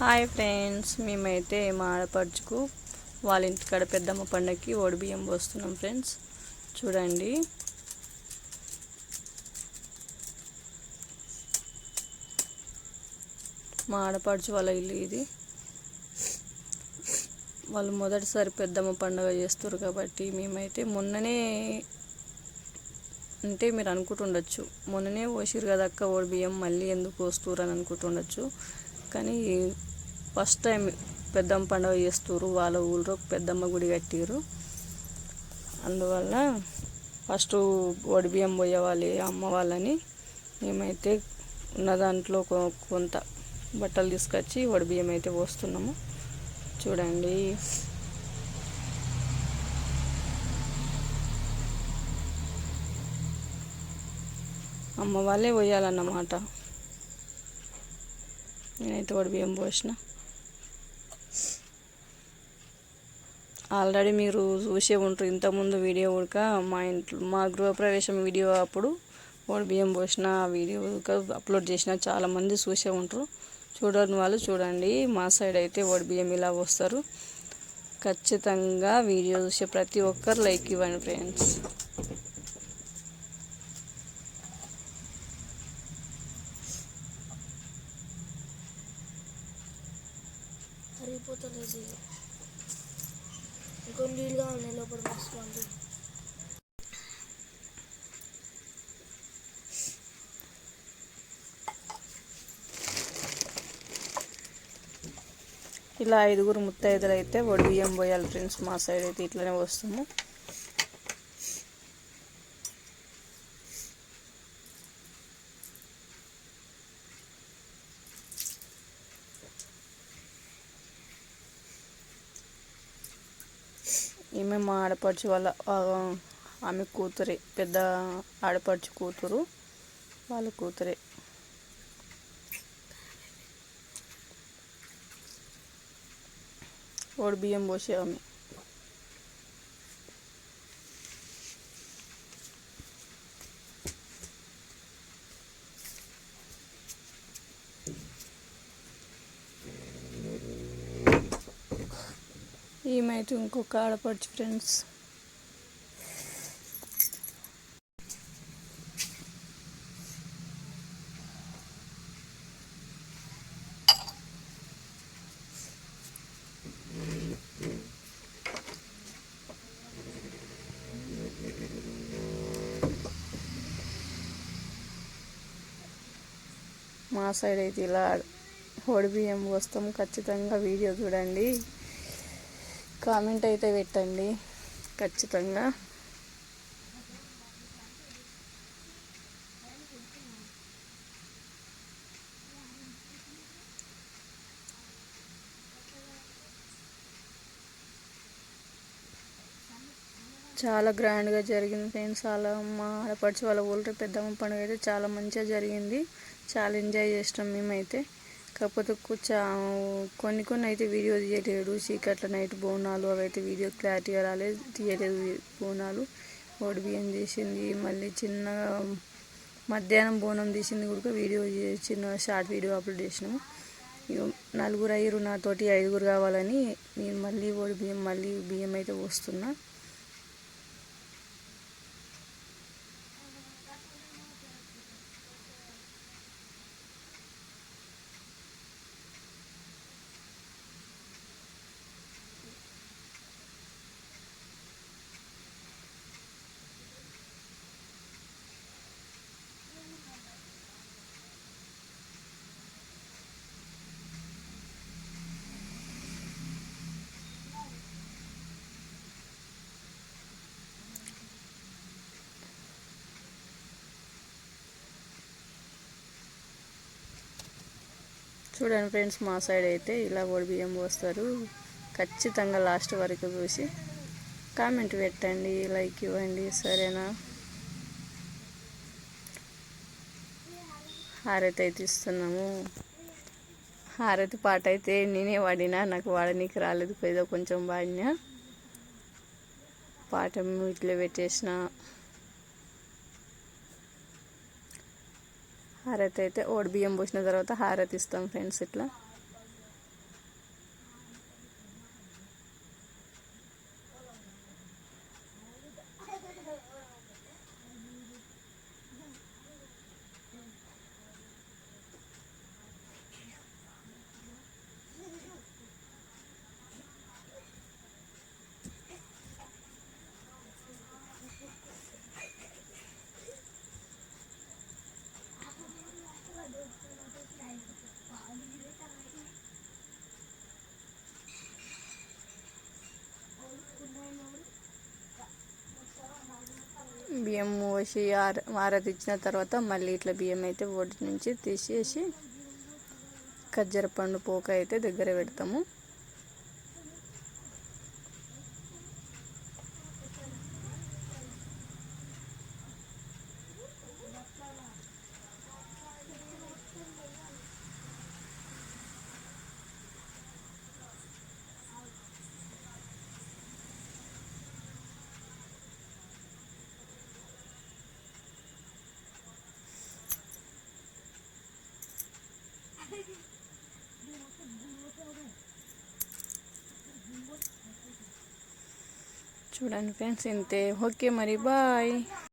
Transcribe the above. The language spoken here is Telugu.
హాయ్ ఫ్రెండ్స్ మేమైతే మా ఆడపడుచుకు వాళ్ళ ఇంటికాడ పెద్దమ్మ పండగకి ఓడి బియ్యం పోస్తున్నాం ఫ్రెండ్స్. చూడండి. మా ఆడపడుచు వాళ్ళ ఇల్లు ఇది. వాళ్ళు మొదటిసారి పెద్దమ్మ పండుగ చేస్తారు కాబట్టి మేమైతే మొన్ననే అంటే మీరు అనుకుంటుండొచ్చు. మొన్ననే పోసిరు కదా అక్క ఓడి బియ్యం మళ్ళీ ఎందుకు పోస్తురు అని అనుకుంటుండొచ్చు. కానీ ఫస్ట్ టైం పెద్దమ్మ పండుగ చేస్తారు వాళ్ళ ఊళ్ళో పెద్దమ్మ గుడి కట్టిరు అందువల్ల ఫస్ట్ వడి బియ్యం పోయేవాలి అమ్మ వాళ్ళని. మేమైతే ఉన్న దాంట్లో కొంత బట్టలు తీసుకొచ్చి వడి బియ్యం అయితే పోస్తున్నాము. చూడండి. అమ్మ వాళ్ళే పోయాలన్నమాట. నేనైతే వడి బియ్యం పోసిన. ఆల్రెడీ మీరు చూసే ఉంటారు. ఇంతకుముందు వీడియో ఉడక మా ఇంట్లో మా గృహప్రవేశం వీడియో అప్పుడు ఓడి బియ్యం పోసిన వీడియో అప్లోడ్ చేసిన చాలామంది చూసే ఉంటారు. చూడని వాళ్ళు చూడండి. మా సైడ్ అయితే ఓడి బియ్యం ఇలా వస్తారు ఖచ్చితంగా వీడియో చూసే ప్రతి ఒక్కరు లైక్ ఇవ్వండి ఫ్రెండ్స్. కొన్ని నీళ్ళు కావాలి లోపల మస్తు ఇలా ఐదుగురు ముత్తైదులు అయితే వడి బియ్యం పోయాలి ఫ్రెండ్స్ మా సైడ్ అయితే ఇట్లనే వస్తాము ఈమె మా ఆడపడుచు వాళ్ళ ఆమె కూతురే పెద్ద ఆడపడుచు కూతురు వాళ్ళ కూతురే. ఓడి బియ్యం పోసేవామి ఈమెయితే ఇంకొక ఆడపడుచు ఫ్రెండ్స్. మా సైడ్ అయితే ఇలా హోడి బియ్యం వస్తాం ఖచ్చితంగా వీడియో చూడండి. కామెంట్ అయితే పెట్టండి. ఖచ్చితంగా. చాలా గ్రాండ్గా జరిగింది ఫ్రెండ్స్. చాలా మా ఆడపడిచి వాళ్ళ ఊళ్ళో పెద్దమ్మ పండుగ అయితే చాలా మంచిగా జరిగింది. చాలా ఎంజాయ్ చేసినాం మేమైతే. కాకపోతే కొన్ని కొన్ని అయితే వీడియో తీయలేడు చీకట్ల నైట్ బోనాలు అవి అయితే వీడియో క్లారిటీగా రాలేదు తీయలేదు బోనాలు. ఓడి బియ్యం చేసింది మళ్ళీ చిన్నగా మధ్యాహ్నం బోనం తీసింది కూడా వీడియో చిన్న షార్ట్ వీడియో అప్లోడ్ చేసినాము. నలుగురు అయ్యారు నాతోటి ఐదుగురు కావాలని నేను మళ్ళీ ఓడి బియ్యం మళ్ళీ బియ్యం అయితే వస్తున్నా చూడండి ఫ్రెండ్స్ మా సైడ్ అయితే ఇలా ఓడి బియ్యం పోస్తారు. ఖచ్చితంగా లాస్ట్ వరకు చూసి కామెంట్ పెట్టండి లైక్ ఇవ్వండి సరేనా? హారతి అయితే ఇస్తున్నాము. హారతి పాట అయితే నేనే వాడినా నాకు వాడనీకి రాలేదు ఏదో కొంచెం వాడినా పాట ఇట్లా పెట్టేసిన. హారతి అయితే ఓడి బియ్యం పోసిన తర్వాత హారతి ఇస్తాం ఫ్రెండ్స్ ఇట్లా. బియ్యం పోసి ఆర ఆరతిచ్చిన తర్వాత మళ్ళీ ఇట్లా బియ్యం అయితే ఒడి నుంచి తీసేసి ఖజ్జర పండు పోక అయితే దగ్గర పెడతాము. చూడండి ఫ్రెండ్స్ ఇంతే. ఓకే మరి బాయ్.